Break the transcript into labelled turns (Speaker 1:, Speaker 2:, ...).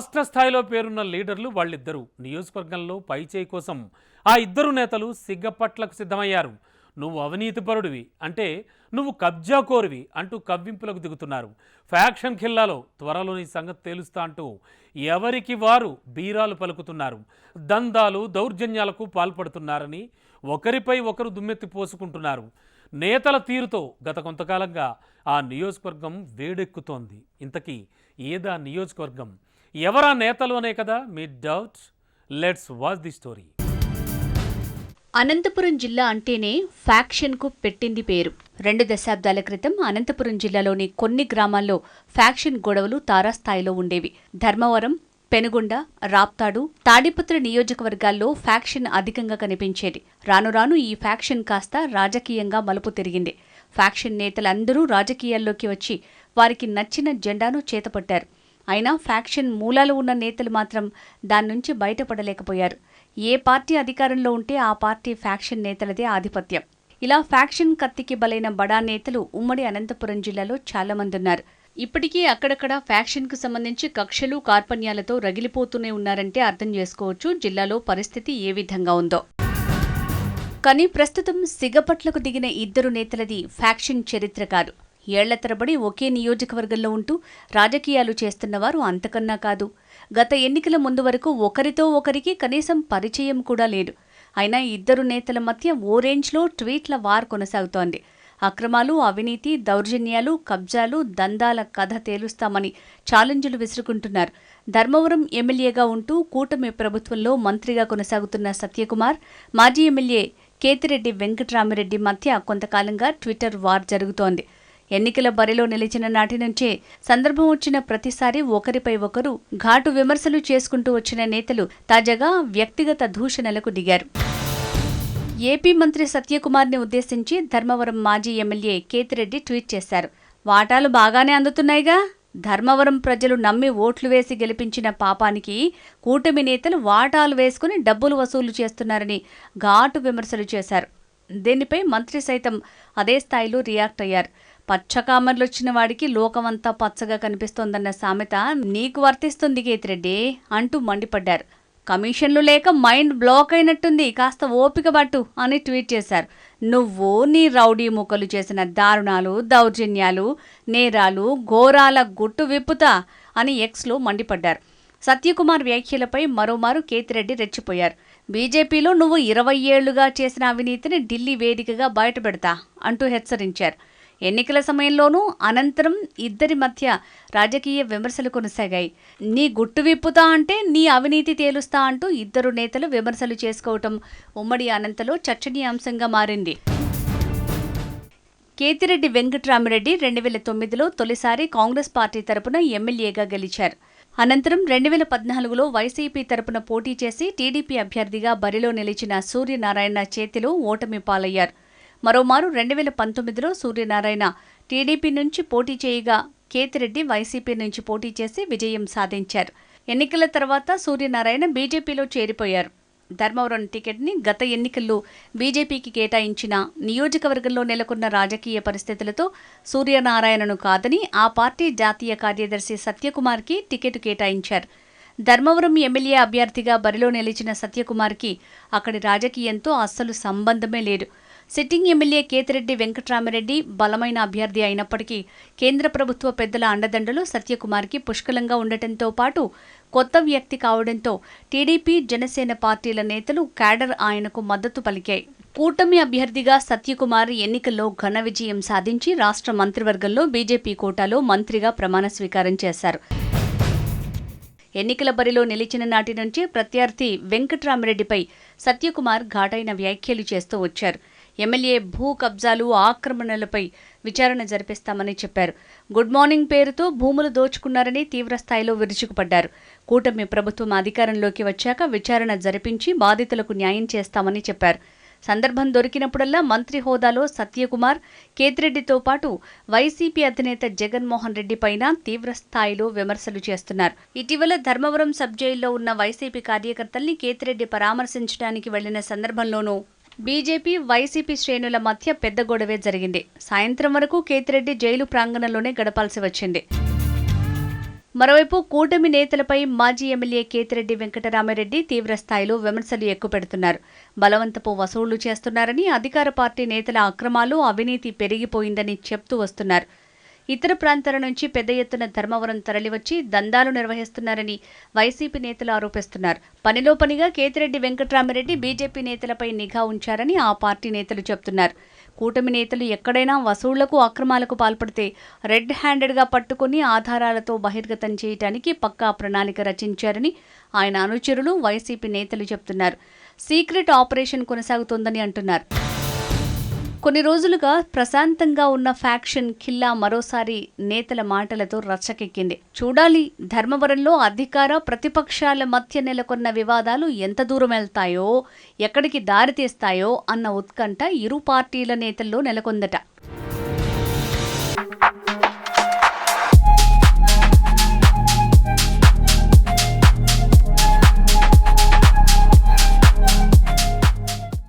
Speaker 1: రాష్ట్ర స్థాయిలో పేరున్న లీడర్లు వాళ్ళిద్దరూ. నియోజకవర్గంలో పైచేయి కోసం ఆ ఇద్దరు నేతలు సిగ్గపట్లకు సిద్ధమయ్యారు. నువ్వు అవినీతిపరుడివి అంటే నువ్వు కబ్జా కోరివి అంటూ కవ్వింపులకు దిగుతున్నారు. ఫ్యాక్షన్ ఖిల్లాలో త్వరలోని సంగతి తేలుస్తా అంటూ ఎవరికి వారు బీరాలు పలుకుతున్నారు. దందాలు దౌర్జన్యాలకు పాల్పడుతున్నారని ఒకరిపై ఒకరు దుమ్మెత్తి పోసుకుంటున్నారు. నేతల తీరుతో గత కొంతకాలంగా ఆ నియోజకవర్గం వేడెక్కుతోంది. ఇంతకీ ఏదా నియోజకవర్గం? ఎవరా నేతలు అనే కదా మీ doubts? Let's watch the story
Speaker 2: Anantapur జిల్లా అంటేనే ఫ్యాక్షన్కు పెట్టింది పేరు. రెండు దశాబ్దాల క్రితం అనంతపురం జిల్లాలోని కొన్ని గ్రామాల్లో ఫ్యాక్షన్ గొడవలు తారాస్థాయిలో ఉండేవి. ధర్మవరం పెనుగొండ రాప్తాడు తాడిపత్ర నియోజకవర్గాల్లో ఫ్యాక్షన్ అధికంగా కనిపించేది. రాను రాను ఈ ఫ్యాక్షన్ కాస్త రాజకీయంగా మలుపు తిరిగింది. ఫ్యాక్షన్ నేతలందరూ రాజకీయాల్లోకి వచ్చి వారికి నచ్చిన జెండాను చేతపట్టారు. అయినా ఫ్యాక్షన్ మూలాలు ఉన్న నేతలు మాత్రం దాని నుంచి బయటపడలేకపోయారు. ఏ పార్టీ అధికారంలో ఉంటే ఆ పార్టీ ఫ్యాక్షన్ నేతలదే ఆధిపత్యం. ఇలా ఫ్యాక్షన్ కత్తికి బలైన బడా నేతలు ఉమ్మడి అనంతపురం జిల్లాలో చాలామంది ఉన్నారు ఇప్పటికీ అక్కడక్కడ ఫ్యాక్షన్కు సంబంధించి కక్షలు కార్పణ్యాలతో రగిలిపోతూనే ఉన్నారంటే అర్థం చేసుకోవచ్చు జిల్లాలో పరిస్థితి ఏ విధంగా ఉందో. కానీ ప్రస్తుతం సిగపట్లకు దిగిన ఇద్దరు నేతలది ఫ్యాక్షన్ చరిత్ర కాదు ఏళ్ళ తరబడి ఒకే నియోజకవర్గంలో ఉంటూ రాజకీయాలు చేస్తున్నవారు అంతకన్నా కాదు. గత ఎన్నికల ముందు వరకు ఒకరితో ఒకరికి కనీసం పరిచయం కూడా లేదు. అయినా ఇద్దరు నేతల మధ్య ఓ రేంజ్లో ట్వీట్ల వార్ కొనసాగుతోంది. అక్రమాలు అవినీతి దౌర్జన్యాలు కబ్జాలు దందాల కథ తేలుస్తామని ఛాలెంజ్లు విసురుకుంటున్నారు. ధర్మవరం ఎమ్మెల్యేగా ఉంటూ కూటమి ప్రభుత్వంలో మంత్రిగా కొనసాగుతున్న సత్యకుమార్ మాజీ ఎమ్మెల్యే కేతిరెడ్డి వెంకటరామిరెడ్డి మధ్య కొంతకాలంగా ట్విట్టర్ వార్ జరుగుతోంది. ఎన్నికల బరిలో నిలిచిన నాటి నుంచే సందర్భం వచ్చిన ప్రతిసారి ఒకరిపై ఒకరు ఘాటు విమర్శలు చేసుకుంటూ వచ్చిన నేతలు తాజాగా వ్యక్తిగత దూషణలకు దిగారు. ఏపీ మంత్రి సత్యకుమార్ని ఉద్దేశించి ధర్మవరం మాజీ ఎమ్మెల్యే కేతిరెడ్డి ట్వీట్ చేశారు. వాటాలు బాగానే అందుతున్నాయిగా. ధర్మవరం ప్రజలు నమ్మి ఓట్లు వేసి గెలిపించిన పాపానికి కూటమి నేతలు వాటాలు వేసుకుని డబ్బులు వసూలు చేస్తున్నారని ఘాటు విమర్శలు చేశారు. దీనిపై మంత్రి సైతం అదే స్థాయిలో రియాక్ట్ అయ్యారు. పచ్చకామర్లు వచ్చిన వాడికి లోకమంతా పచ్చగా కనిపిస్తోందన్న సామెత నీకు వర్తిస్తుంది కేతిరెడ్డి అంటూ మండిపడ్డారు. కమిషన్లు లేక మైండ్ బ్లాక్ అయినట్టుంది కాస్త ఓపిక పట్టు అని ట్వీట్ చేశారు. నువ్వు నీ రౌడీ ముక్కలు చేసిన దారుణాలు దౌర్జన్యాలు నేరాలు ఘోరాల గుట్టు విప్పుతా అని ఎక్స్లో మండిపడ్డారు. సత్యకుమార్ వ్యాఖ్యలపై మరోమారు కేతిరెడ్డి రెచ్చిపోయారు. బీజేపీలో నువ్వు ఇరవై ఏళ్ళుగా చేసిన అవినీతిని ఢిల్లీ వేదికగా బయటపెడతా అంటూ హెచ్చరించారు. ఎన్నికల సమయంలోనూ అనంతరం ఇద్దరి మధ్య రాజకీయ విమర్శలు కొనసాగాయి. నీ గుట్టు విప్పుతా అంటే నీ అవినీతి తేలుస్తా అంటూ ఇద్దరు నేతలు విమర్శలు చేసుకోవటం ఉమ్మడి అనంతలో చర్చనీయాంశంగా మారింది. కేతిరెడ్డి వెంకట్రామిరెడ్డి రెండు వేల తొమ్మిదిలో తొలిసారి కాంగ్రెస్ పార్టీ తరపున ఎమ్మెల్యేగా గెలిచారు. అనంతరం రెండు వేల పద్నాలుగులో వైసీపీ తరపున పోటీ చేసి టీడీపీ అభ్యర్థిగా బరిలో నిలిచిన సూర్యనారాయణ చేతిలో ఓటమి పాలయ్యారు. మరోమారు రెండు వేల పంతొమ్మిదిలో సూర్యనారాయణ టీడీపీ నుంచి పోటీ చేయగా కేతిరెడ్డి వైసీపీ నుంచి పోటీ చేసి విజయం సాధించారు. ఎన్నికల తర్వాత సూర్యనారాయణ బీజేపీలో చేరిపోయారు. ధర్మవరం టికెట్ని గత ఎన్నికల్లో బీజేపీకి కేటాయించిన నియోజకవర్గంలో నెలకొన్న రాజకీయ పరిస్థితులతో సూర్యనారాయణను కాదని ఆ పార్టీ జాతీయ కార్యదర్శి సత్యకుమార్కి టికెట్ కేటాయించారు. ధర్మవరం ఎమ్మెల్యే అభ్యర్థిగా బరిలో నిలిచిన సత్యకుమార్కి అక్కడి రాజకీయంతో అస్సలు సంబంధమే లేదు. సిట్టింగ్ ఎమ్మెల్యే కేతిరెడ్డి వెంకటరామరెడ్డి బలమైన అభ్యర్థి అయినప్పటికీ కేంద్ర ప్రభుత్వ పెద్దల అండదండలు సత్యకుమార్కి పుష్కలంగా ఉండటంతో పాటు కొత్త వ్యక్తి కావడంతో టీడీపీ జనసేన పార్టీల నేతలు క్యాడర్ ఆయనకు మద్దతు పలికాయి. కూటమి అభ్యర్థిగా సత్యకుమార్ ఎన్నికల్లో ఘన విజయం సాధించి రాష్ట్ర మంత్రివర్గంలో బీజేపీ కోటాలో మంత్రిగా ప్రమాణ స్వీకారం చేశారు. ఎన్నికల బరిలో నిలిచిన నాటి నుంచి ప్రత్యర్థి వెంకట్రామరెడ్డిపై సత్యకుమార్ ఘాటైన వ్యాఖ్యలు చేస్తూ వచ్చారు. ఎమ్మెల్యే భూ కబ్జాలు ఆక్రమణలపై విచారణ జరిపిస్తామని చెప్పారు. గుడ్ మార్నింగ్ పేరుతో భూములు దోచుకున్నారని తీవ్రస్థాయిలో విరుచుకుపడ్డారు. కూటమి ప్రభుత్వం అధికారంలోకి వచ్చాక విచారణ జరిపించి బాధితులకు న్యాయం చేస్తామని చెప్పారు. సందర్భం దొరికినప్పుడల్లా మంత్రి హోదాలో సత్యకుమార్ కేతిరెడ్డితో పాటు వైసీపీ అధినేత జగన్మోహన్ రెడ్డి పైన తీవ్రస్థాయిలో విమర్శలు చేస్తున్నారు. ఇటీవల ధర్మవరం సబ్ జైల్లో ఉన్న వైసీపీ కార్యకర్తల్ని కేతిరెడ్డి పరామర్శించడానికి వెళ్ళిన సందర్భంలోనూ బీజేపీ వైసీపీ శ్రేణుల మధ్య పెద్ద గొడవే జరిగింది. సాయంత్రం వరకు కేతిరెడ్డి జైలు ప్రాంగణంలోనే గడపాల్సి వచ్చింది. మరోవైపు కూటమి నేతలపై మాజీ ఎమ్మెల్యే కేతిరెడ్డి వెంకటరామిరెడ్డి తీవ్ర స్థాయిలో విమర్శలు ఎక్కుపెడుతున్నారు. బలవంతపు వసూళ్ళు చేస్తున్నారని అధికార పార్టీ నేతల అక్రమాలు అవినీతి పెరిగిపోయిందని చెప్తూ వస్తున్నారు. ఇతర ప్రాంతాల నుంచి పెద్ద ఎత్తున ధర్మవరం తరలివచ్చి దందాలు నిర్వహిస్తున్నారని వైసీపీ నేతలు ఆరోపిస్తున్నారు. పనిలో పనిగా కేతిరెడ్డి వెంకట్రామిరెడ్డి బీజేపీ నేతలపై నిఘా ఉంచారని ఆ పార్టీ నేతలు చెబుతున్నారు. కూటమి నేతలు ఎక్కడైనా వసూళ్ళకు అక్రమాలకు పాల్పడితే రెడ్ హ్యాండెడ్గా పట్టుకుని ఆధారాలతో బహిర్గతం చేయడానికి పక్కా ప్రణాళిక రచించారని ఆయన అనుచరులు వైసీపీ నేతలు చెబుతున్నారు. సీక్రెట్ ఆపరేషన్ కొనసాగుతోందని అంటున్నారు. కొన్ని రోజులుగా ప్రశాంతంగా ఉన్న ఫ్యాక్షన్ ఖిల్లా మరోసారి నేతల మాటలతో రచ్చకెక్కింది. చూడాలి ధర్మవరంలో అధికార ప్రతిపక్షాల మధ్య నెలకొన్న వివాదాలు ఎంత దూరం వెళ్తాయో ఎక్కడికి దారితీస్తాయో అన్న ఉత్కంఠ ఇరు పార్టీల నేతల్లో నెలకొందట.